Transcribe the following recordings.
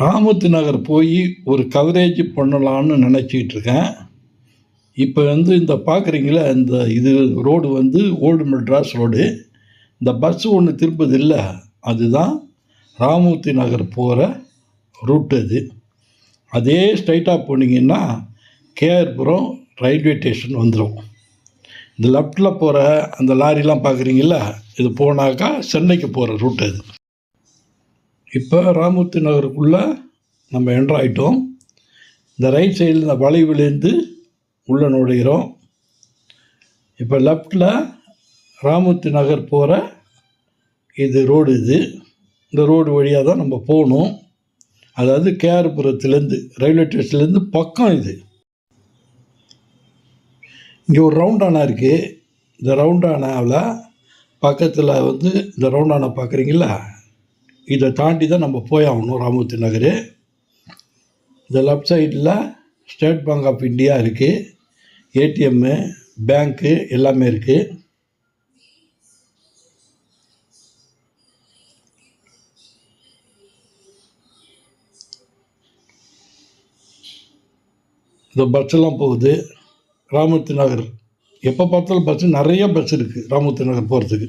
ராமத்து நகர் போய் ஒரு கவரேஜ் பண்ணலான்னு நினச்சிக்கிட்டு இருக்கேன் இப்போ வந்து இந்த பார்க்குறீங்களா இந்த இது ரோடு வந்து ஓல்டு மெட்ராஸ் ரோடு இந்த பஸ்ஸு ஒன்று திருப்பது இல்லை அதுதான் ராமூர்த்தி நகர் போகிற ரூட் அது அதே ஸ்ட்ரைட்டாக போனீங்கன்னா கேஆர்புரம் ரயில்வே ஸ்டேஷன் வந்துடும் இந்த லெஃப்டில் போகிற அந்த லாரிலாம் பார்க்குறீங்களா இது போனாக்கா சென்னைக்கு போகிற ரூட் அது இப்போ ராமூர்த்தி நகருக்குள்ளே நம்ம என்ட்ரு ஆகிட்டோம் இந்த ரைட் சைடில் இந்த வளைவுலேருந்து உள்ளே நுழைகிறோம் இப்போ லெஃப்டில் ராமூர்த்தி நகர் போகிற இது ரோடு இது. இந்த ரோடு வழியாக தான் நம்ம போகணும். அதாவது கேஆர்புரத்துலேருந்து ரயில்வே ஸ்டேஷன்லேருந்து பக்கம் இது. இங்கே ஒரு ரவுண்டானா இருக்குது இந்த ரவுண்டானாவில் பக்கத்தில் வந்து இந்த ரவுண்டானா பார்க்குறீங்களா இதை தாண்டி தான் நம்ம போய் ஆகணும் ராமூர்த்தி நகர். இந்த லெஃப்ட் சைடில் ஸ்டேட் பேங்க் ஆஃப் இந்தியா இருக்குது ஏடிஎம்மு பேங்க்கு எல்லாமே இருக்குது இந்த பஸ்ஸெல்லாம் போகுது. ராமூர்த்தி நகர். எப்போ பார்த்தாலும் பஸ்ஸு நிறைய பஸ் இருக்குது ராமூர்த்தி நகர் போகிறதுக்கு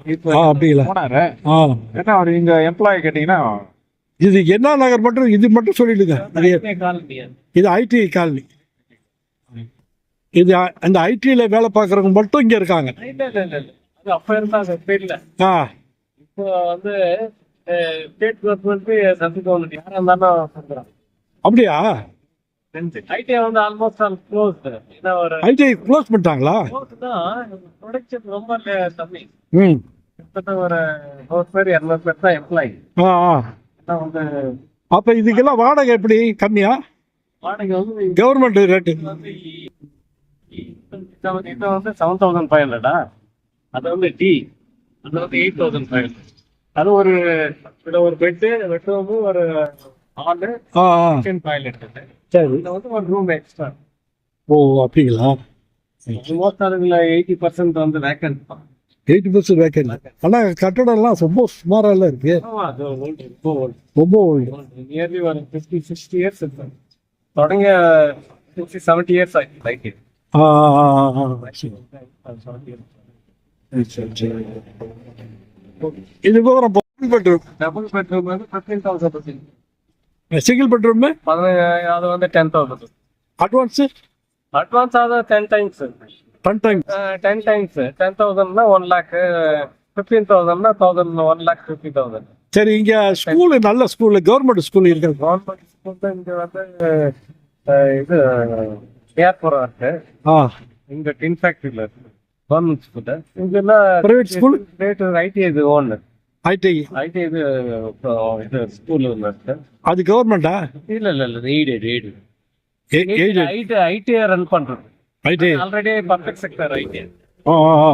அப்படிங்களா போனாரு. ஆ. என்ன அவர் இங்க எம்ப்ளாயி கேட்டீங்கன்னா இது என்ன நகர் மட்டும் இது மட்டும் சொல்லிடுங்க. நிறைய இது ஐடி காலனி. இது அந்த ஐடியில் வேலை பார்க்குறவங்க மட்டும் இங்கே இருக்காங்க. இல்ல இல்ல இல்ல இல்ல. அது அப்ப இப்ப இல்ல. ஆ. இப்போ வந்து ஸ்டேட் கவர்மெண்ட் கவர்மெண்ட் யாரா இருந்தாலும் அப்படியா? ஐடி வந்து ஆல்மோஸ்ட் ஆல் க்ளோஸ் ஏன்னா ஒரு ஐடி க்ளோஸ் பண்ணிட்டாங்களா? க்ளோஸ் தான். ப்ரொடக்ஷன் ரொம்ப கம்மி. ம். கிட்டத்தட்ட ஒரு நூறு பேர் இரநூறு பேர் தான் எம்ப்ளாயி ஆ ஆ. ஏன்னா வந்து அப்போ இதுக்கெல்லாம் வாடகை எப்படி? கம்மியா? வாடகை வந்து கவர்மெண்ட் ரேட்டு இது வந்து செவன் தௌசண்ட் ஃபைவ் ஹண்ட்ரடா அது வந்து டி அது வந்து எயிட் தௌசண்ட் ஃபைவ் ஹண்ட்ரட் அது ஒரு இதுல ஒரு பெட்டு பெட்ரூமு ஒரு ஹாலு கிச்சன் டாய்லெட் சரி. வந்து ஒரு ரூம் எக்ஸ்ட்ரா ஓ அப்படிங்களா? ஆல்மோஸ்ட் அதுல எயிட்டி பர்சன்ட் வந்து வேக்கன்ட் தான். எயிட்டி பர்சன்ட் வேக்கன்ட் ஆனால் கட்டடம்லாம் ரொம்ப சுமாராக இருக்கு. அது old, ரொம்ப old. ரொம்ப old. நியர்லி ஒரு ஃபிஃப்டி சிக்ஸ்டி இயர்ஸ் இருக்கு. தொடங்க சிக்ஸ்டி செவன்டி இயர்ஸ் ஆயிடுச்சு லைக் ஆ. இது போகிற டபுள் பெட்ரூம் டபுள் பெட்ரூம் வந்து ஃபிஃப்டீன் தௌசண்ட் சிங்கிள் பெட்ரூமு அது வந்து டென் தௌசண்ட் அட்வான்ஸு அட்வான்ஸ் ஆகுது ten times ten time ten times ten தௌசண்ட்னா one lakh fifteen தௌசண்ட்னா thousand one lakh fifty thousand சரி இங்கே ஸ்கூலு நல்ல ஸ்கூலு கவர்மெண்ட் ஸ்கூல் இருக்கு. கவர்மெண்ட் ஸ்கூல் இங்க வந்து இது ஏர்போர்ட் இருக்கு. இங்க டின் ஃபேக்டரியில கவர்மெண்ட் ஸ்கூல் Private school? ரேட் ஐடி இது ஓன் ஐடி ஐடி இது இது ஸ்கூல் இருக்கு அது கவர்மெண்டா இல்ல இல்ல இல்ல எய்டட் எய்டட் ஐடி ஐடிஐ ரன் பண்றது ஐடி ஆல்ரெடி பப்ளிக் செக்டர் ஐடி ஆ ஆ ஆ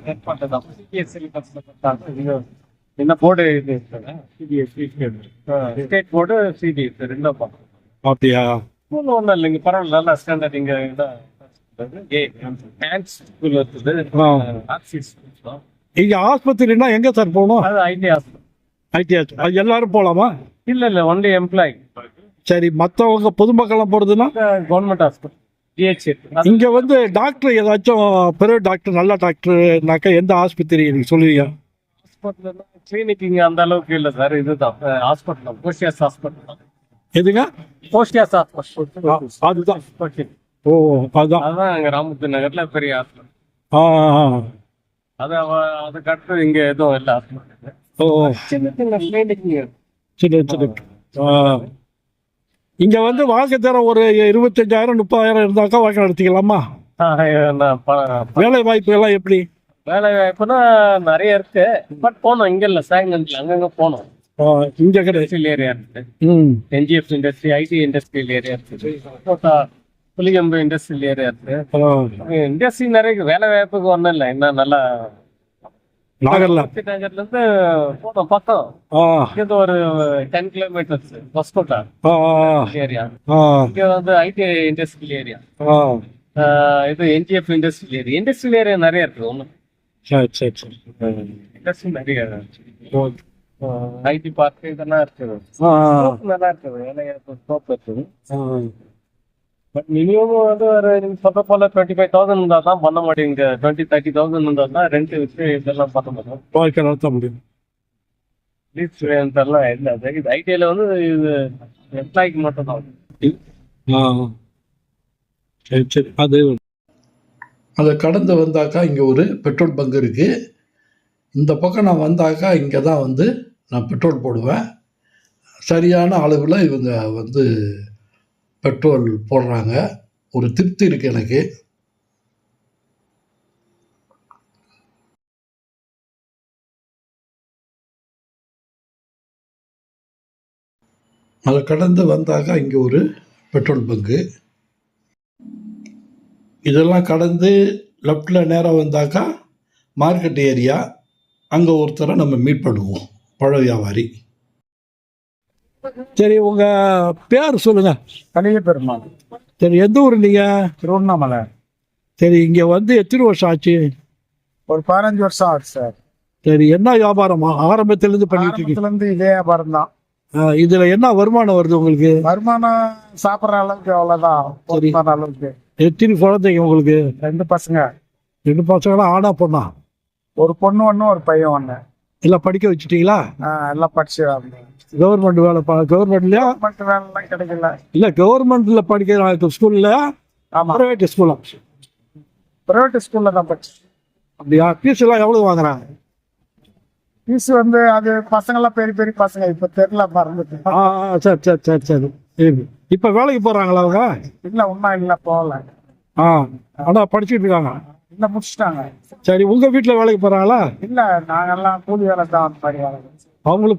ரன் பண்றது சிபிஎஸ்சி பஸ்ல என்ன போர்டு இது சிபிஎஸ்சி ஸ்டேட் போர்டு சிபிஎஸ்சி ரெண்டும் பார்க்கணும் அப்படியா ஸ்கூல் ஒன்றும் இல்லைங்க பரவாயில்ல நல்லா ஸ்டாண்டர்ட் இங்க ஸ்கூல் இருக்குது ஆ. ஆக்சிஸ் ஸ்கூல் தான் இங்கே ஆஸ்பத்திரினா எங்கே சார் போகணும்? அது ஐடி ஹாஸ்பிட்டல் ஐடி அது எல்லாரும் போகலாமா இல்ல இல்ல ஒன்லி எம்ப்ளாயி சரி மற்றவங்க பொதுமக்கள்லாம் போகிறதுனா கவர்மெண்ட் ஹாஸ்பிட்டல் ஜிஹெச் இங்கே வந்து டாக்டர் ஏதாச்சும் பிரைவேட் டாக்டர் நல்ல டாக்டர்னாக்கா எந்த ஆஸ்பத்திரி எனக்கு சொல்லுவீங்க? ஹாஸ்பிட்டல் கிளினிக் இங்க அந்த அளவுக்கு இல்ல சார் இதுதான். ஹாஸ்பிட்டல் போஸ்டியாஸ் ஹாஸ்பிட்டல் தான். எதுங்க? போஸ்டியாஸ் ஆ, ஹாஸ்பிட்டல் அதுதான் ஓ அதுதான் அதுதான் எங்க ராமத்து நகர்ல பெரிய ஹாஸ்பிட்டல் ஆ. அது அவ- அதுக்கு அடுத்து இங்க எதுவும் இல்ல. ஓ சின்ன சின்ன இங்கே. வந்து வாழ்க்கை தரம் ஒரு இருபத்தஞ்சாயிரம் முப்பதாயிரம் இருந்தாக்கா வாழ்க்கை நடத்திக்கலாமா? வேலை வாய்ப்பு எல்லாம் எப்படி? வேலை வாய்ப்புனா நிறைய இருக்கு. பட் போனோம் இங்க இல்ல சாயங்கல்ல அங்கங்க போனோம். இங்கே கிடையாது. இண்டஸ்ட்ரியல் ஏரியா இருக்கு. NGF industry IT industrial area இருக்கு. புளிகம்பு இண்டஸ்ட்ரியல் ஏரியா இருக்கு. இண்டஸ்ட்ரி நிறைய. வேலை வாய்ப்புக்கு ஒண்ணும் இல்ல. என்ன நல்லா நாகர்ல? நகர்ல இருந்து போனோம் பக்கம் இங்க ஒரு டென் கிலோமீட்டர்ஸ் பஸ்கோட்டா ஏரியா. இங்க வந்து ஐடி இண்டஸ்ட்ரியல் ஏரியா. இது NGF industrial area. Industrial area நிறைய இருக்கு ஒண்ணு இண்டஸ்ட்ரி நிறைய ஐடி பார்க் இதெல்லாம் இருக்குது. நல்லா இருக்குது. ஏன்னா ஸ்கோப் இருக்குது. பட் மினிமம் வந்து ஒரு நீங்க சொல்ற போல டுவெண்ட்டி ஃபைவ் தௌசண்ட் இருந்தா தான் பண்ண மாட்டேங்க டுவெண்ட்டி தேர்ட்டி தௌசண்ட் இருந்தா தான் ரெண்ட் வச்சு இதெல்லாம் பண்ண முடியும். வாழ்க்கை நடத்த முடியும். லீஸ் வேன்ஸ் எல்லாம் இல்லை இது ஐடிஐல வந்து இது எம்ப்ளாய்க்கு மட்டும் தான் ஆ. சரி சரி. அது அதை கடந்து வந்தாக்கா இங்கே ஒரு பெட்ரோல் பங்க் இருக்குது இந்த பக்கம் நான் வந்தாக்கா இங்கே தான் வந்து நான் பெட்ரோல் போடுவேன். சரியான அளவில் இவங்க வந்து பெட்ரோல் போடுறாங்க. ஒரு திருப்தி இருக்குது எனக்கு. அதை கடந்து வந்தாக்கா இங்கே ஒரு பெட்ரோல் பங்கு. இதெல்லாம் கடந்து லெஃப்டில் நேராக வந்தாக்கா மார்க்கெட் ஏரியா அங்கே ஒருத்தரை நம்ம மீட் பண்ணுவோம் பழ வியாபாரி. சரி உங்க பேர் சொல்லுங்க. கலிய பெருமாள் சரி எந்த ஊர் நீங்க? திருவண்ணாமலை. சரி இங்க வந்து எத்தனை வருஷம் ஆச்சு? ஒரு பதினஞ்சு வருஷம் ஆச்சு சார். சரி என்ன வியாபாரம்? ஆரம்பத்துல இருந்து பண்ணிட்டு இருக்கீங்க. இருந்து இதே வியாபாரம் தான். இதுல என்ன வருமானம் வருது உங்களுக்கு? வருமானம் சாப்பிடுற அளவுக்கு அவ்வளவுதான். சரி. போதுமான அளவுக்கு. எத்தனை குழந்தைங்க உங்களுக்கு? ரெண்டு பசங்க. ரெண்டு பசங்களா ஆனா பொண்ணா? ஒரு பொண்ணு ஒண்ணு ஒரு பையன் ஒண்ணு. எல்லாம் படிக்க வச்சுட்டீங்களா? எல்லாம் படிச்சு கவர்மெண்ட் வேலை பா கவர்மெண்ட்லயா மட்டும் வேலை எல்லாம் கிடைக்கல. இல்ல கவர்மெண்ட்ல படிக்கிற ஸ்கூல்ல ஆமா. பிரைவேட் ஸ்கூலா பிரைவேட் ஸ்கூல்ல தான் படிச்சு அப்படியா? ஃபீஸ் எல்லாம் எவ்வளவு வாங்குறாங்க? ஃபீஸ் வந்து அது பசங்க எல்லாம் பெரிய பெரிய பசங்க இப்ப தெரியல மறந்துட்டு ஆ சரி சரி சரி சரி. சரி. இப்ப வேலைக்கு போறாங்களா அவங்க? இல்ல உண்மை இல்ல போகல. ஆ ஆனா படிச்சுட்டு இருக்காங்க. இல்ல முடிச்சிட்டாங்க. சரி உங்க வீட்டுல வேலைக்கு போறாங்களா? இல்ல நாங்கெல்லாம் கூலி வேலை தான் மாதிரி வேலை அவங்களும்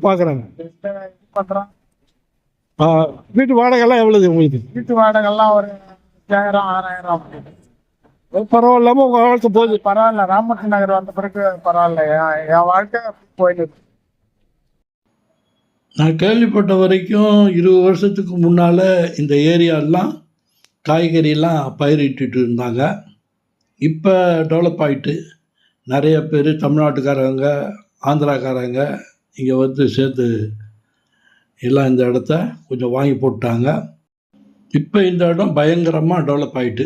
ஆ, வீட்டு வாடகை எல்லாம் எவ்வளவு உங்களுக்கு? வீட்டு வாடகை எல்லாம் ஒரு அஞ்சாயிரம் ஆறாயிரம் அப்படி. பரவாயில்லாம உங்க வாழ்க்கை போகுது. பரவாயில்ல. ராமத்தி நகர் வந்த பிறகு பரவாயில்ல. என் என் வாழ்க்கை போயிட்டு. நான் கேள்விப்பட்ட வரைக்கும் இருபது வருஷத்துக்கு முன்னால் இந்த ஏரியாலாம் காய்கறியெல்லாம் பயிரிட்டுட்டு இருந்தாங்க. இப்போ டெவலப் ஆயிட்டு நிறைய பேர் தமிழ்நாட்டுக்காரங்க ஆந்திராக்காரங்க இங்கே வந்து சேர்த்து எல்லாம் இந்த இடத்த கொஞ்சம் வாங்கி போட்டாங்க இப்போ இந்த இடம் பயங்கரமாக டெவலப் ஆயிட்டு.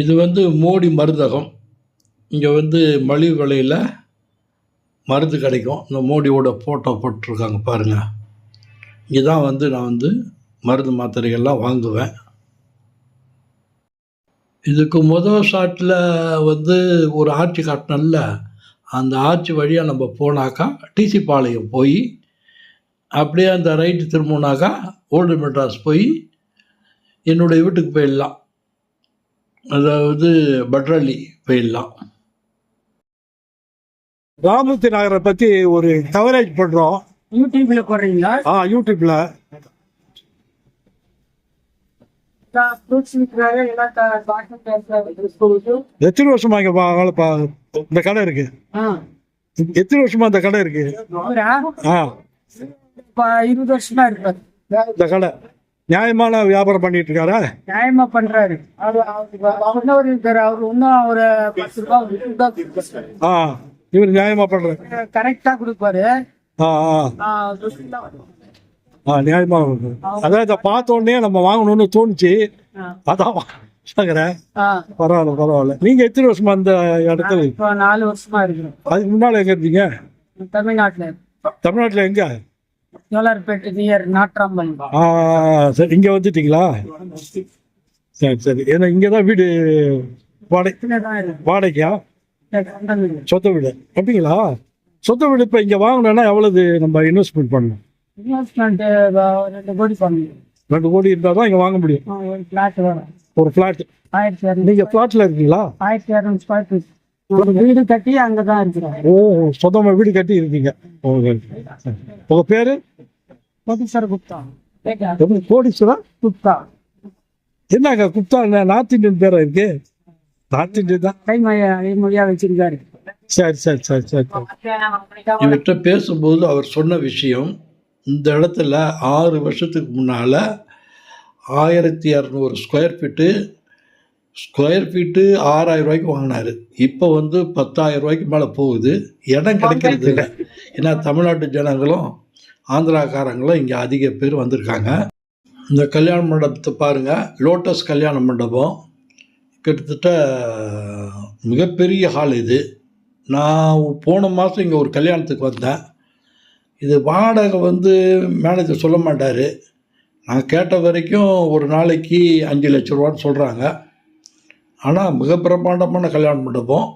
இது வந்து மோடி மருந்தகம். இங்கே வந்து மலிவு விலையில் மருந்து கிடைக்கும். இந்த மோடியோட ஃபோட்டோ போட்டிருக்காங்க பாருங்கள் இங்கே தான் வந்து நான் வந்து மருந்து மாத்திரைகள்லாம் வாங்குவேன். இதுக்கு முதல் ஷாட்டில் வந்து ஒரு ஆட்சி காட்டினல்ல அந்த ஆட்சி வழியாக நம்ம போனாக்கா டிசி பாளையம் போய் அப்படியே அந்த ரைட்டு திரும்பினாக்கா ஓல்டு மெட்ராஸ் போய் என்னுடைய வீட்டுக்கு போயிடலாம். அதாவது பட்ரலி போயிடலாம். ராமூர்த்தி நகரை பத்தி ஒரு கவரேஜ் பண்றோம். யூடியூப்ல போடுறீங்களா? ஆ யூடியூப்ல எத்தனை வருஷமா இந்த கடை இருக்கு? எத்தனை வருஷமா இந்த கடை இருக்கு? இருபது வருஷமா இருப்பாரு இந்த கடை. நியாயமான வியாபாரம் பண்ணிட்டு இருக்காரா? நியாயமா பண்றாரு. அவரு அவர் இன்னும் ஒரு பத்து ரூபாய். ஆ. இவர் நியாயமா பண்றாரு. கரெக்டா கொடுப்பாரு. ஆ. ஆ. நியாயமா இருக்கு. அதான் இதை பார்த்த உடனே நம்ம வாங்கணும்னு தோணுச்சு. அதான் பரவாயில்ல பரவாயில்ல. நீங்க எத்தனை வருஷமா இந்த இடத்துல? நாலு வருஷமா இருக்கிறோம். அதுக்கு முன்னால எங்க இருந்தீங்க தமிழ்நாட்டுல. தமிழ்நாட்டுல எங்க? ஜோலார்பேட்டை நியர் நாட்ராம்பல் ஆ சரி இங்க வந்துட்டீங்களா? சரி சரி. ஏன்னா இங்க தான் வீடு வாடகை. வாடகையா? சொந்த வீடு. சொந்த வீடு. அப்படிங்களா? சொந்த வீடு இப்போ இங்கே வாங்கணும்னா எவ்வளவு நம்ம இன்வெஸ்ட்மெண்ட் பண்ணணும்? இன்வெஸ்ட்மெண்ட் ரெண்டு கோடி பண்ணணும் ரெண்டு கோடி இருந்தால் தான் இங்கே வாங்க முடியும். ஒரு பிளாட் வரும் ஒரு ஃப்ளாட் ஆயிரத்தி இரநூறு நீங்கள் ஃப்ளாட்டில் இருக்கீங்களா? ஆயிரத்தி இரநூறு ஸ்கொயர் ஃபீட் ஒரு வீடு கட்டி அங்கதான் இருக்கிறோம் ஓ சொந்தமாக வீடு கட்டி இருக்கீங்க. ஓகே உங்கள் பேர்? மதுசர் குப்தா. கோடீஸ்வரா? குப்தா. என்னங்க குப்தா? என்ன நார்த் இந்தியன் பேரா இருக்கு? நார்த் இந்தியன் தான். கை மொழியா வச்சிருக்காரு. சரி சரி சரி சரி சரி. இவர்கிட்ட பேசும்போது அவர் சொன்ன விஷயம் இந்த இடத்துல ஆறு வருஷத்துக்கு முன்னால் ஆயிரத்தி இரநூறு ஸ்கொயர் ஃபீட்டு ஸ்கொயர் ஃபீட்டு ஆறாயிரம் ரூபாய்க்கு வாங்கினார். இப்போ வந்து பத்தாயிரம் ரூபாய்க்கு மேலே போகுது. இடம் கிடைக்கிறது இல்லை. ஏன்னா தமிழ்நாட்டு ஜனங்களும் ஆந்திராக்காரங்களும் இங்கே அதிக பேர் வந்திருக்காங்க. இந்த கல்யாண மண்டபத்தை பாருங்கள் லோட்டஸ் கல்யாண மண்டபம். கிட்டத்தட்ட மிகப்பெரிய ஹால் இது. நான் போன மாதம் இங்கே ஒரு கல்யாணத்துக்கு வந்தேன். இது வாடகை வந்து மேனேஜர் சொல்ல மாட்டார். நான் கேட்ட வரைக்கும் ஒரு நாளைக்கு அஞ்சு லட்ச ரூபான்னு சொல்கிறாங்க ஆனால் மிக பிரம்மாண்டமான கல்யாண மண்டபம்.